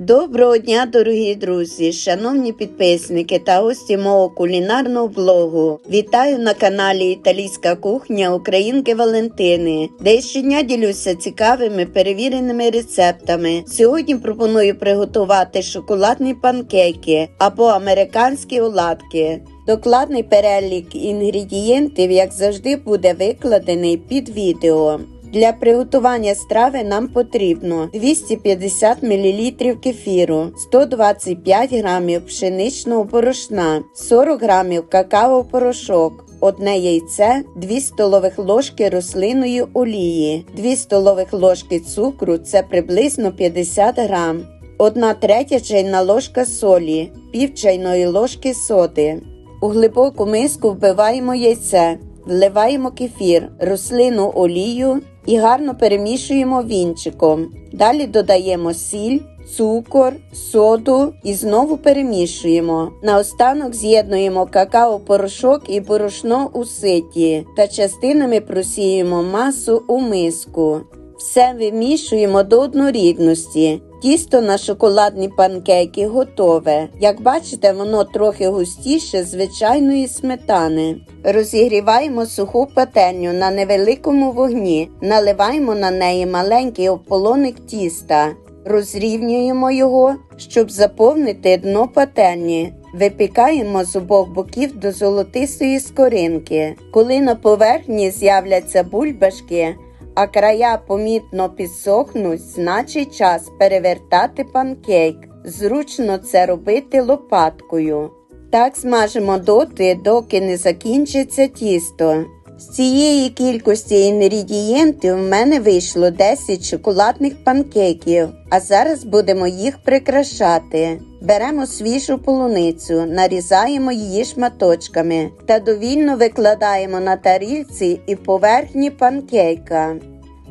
Доброго дня, дорогі друзі, шановні підписники та гості мого кулінарного блогу. Вітаю на каналі Італійська кухня Українки Валентини, де щодня ділюся цікавими перевіреними рецептами. Сьогодні пропоную приготувати шоколадні панкейки або американські оладки. Докладний перелік інгредієнтів, як завжди, буде викладений під відео. Для приготування страви нам потрібно 250 мл кефіру, 125 г пшеничного порошна, 40 г какао-порошок, одне яйце, 2 столових ложки рослинної олії, 2 столових ложки цукру це приблизно 50 г, 1 третя чайна ложка солі, пів чайної ложки соди. У глибоку миску вбиваємо яйце. Вливаємо кефір, рослину олію і гарно перемішуємо вінчиком. Далі додаємо сіль, цукор, соду і знову перемішуємо. Наостанок з'єднуємо какао-порошок і порошно у ситі та частинами просіємо масу у миску. Все вимішуємо до однорідності. Тісто на шоколадні панкейки готове. Як бачите, воно трохи густіше звичайної сметани. Розігріваємо суху пательню на невеликому вогні, наливаємо на неї маленький ополоник тіста, розрівнюємо його, щоб заповнити дно пательні. Випікаємо з обох боків до золотистої скоринки. Коли на поверхні з'являться бульбашки, а края помітно підсохнуть, значить час перевертати панкейк. Зручно це робити лопаткою. Так смажимо доти, доки не закінчиться тісто. З цієї кількості інгредієнтів в мене вийшло 10 шоколадних панкейків, а зараз будемо їх прикрашати. Беремо свіжу полуницю, нарізаємо її шматочками та довільно викладаємо на тарілці і поверхні панкейка.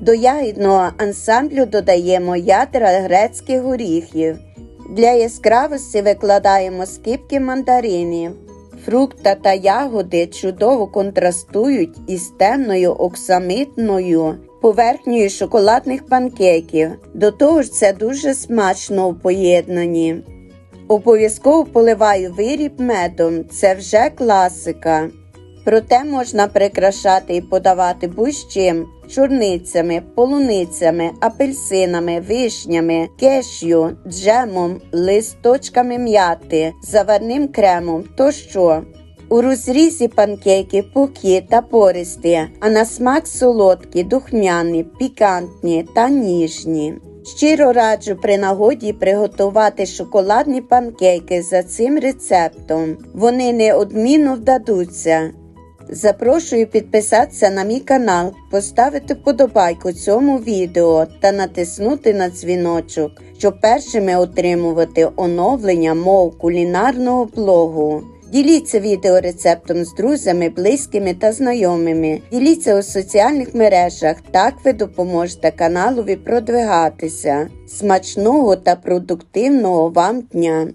До ягідного ансамблю додаємо ядра грецьких горіхів. Для яскравості викладаємо скипки мандаринів. Фрукта та ягоди чудово контрастують із темною оксамитною поверхнею шоколадних панкейків. До того ж, це дуже смачно у поєднанні. Обов'язково поливаю виріб медом, це вже класика. Проте можна прикрашати і подавати будь-чим чорницями, полуницями, апельсинами, вишнями, кешю, джемом, листочками м'яти, заварним кремом тощо. У розрізі панкейки пухкі та пористі, а на смак солодкі, духмяні, пікантні та ніжні. Щиро раджу при нагоді приготувати шоколадні панкейки за цим рецептом. Вони неодмінно вдадуться. Запрошую підписатися на мій канал, поставити вподобайку цьому відео та натиснути на дзвіночок, щоб першими отримувати оновлення мого кулінарного блогу. Діліться відеорецептом з друзями, близькими та знайомими. Діліться у соціальних мережах, так ви допоможете каналові продвигатися. Смачного та продуктивного вам дня!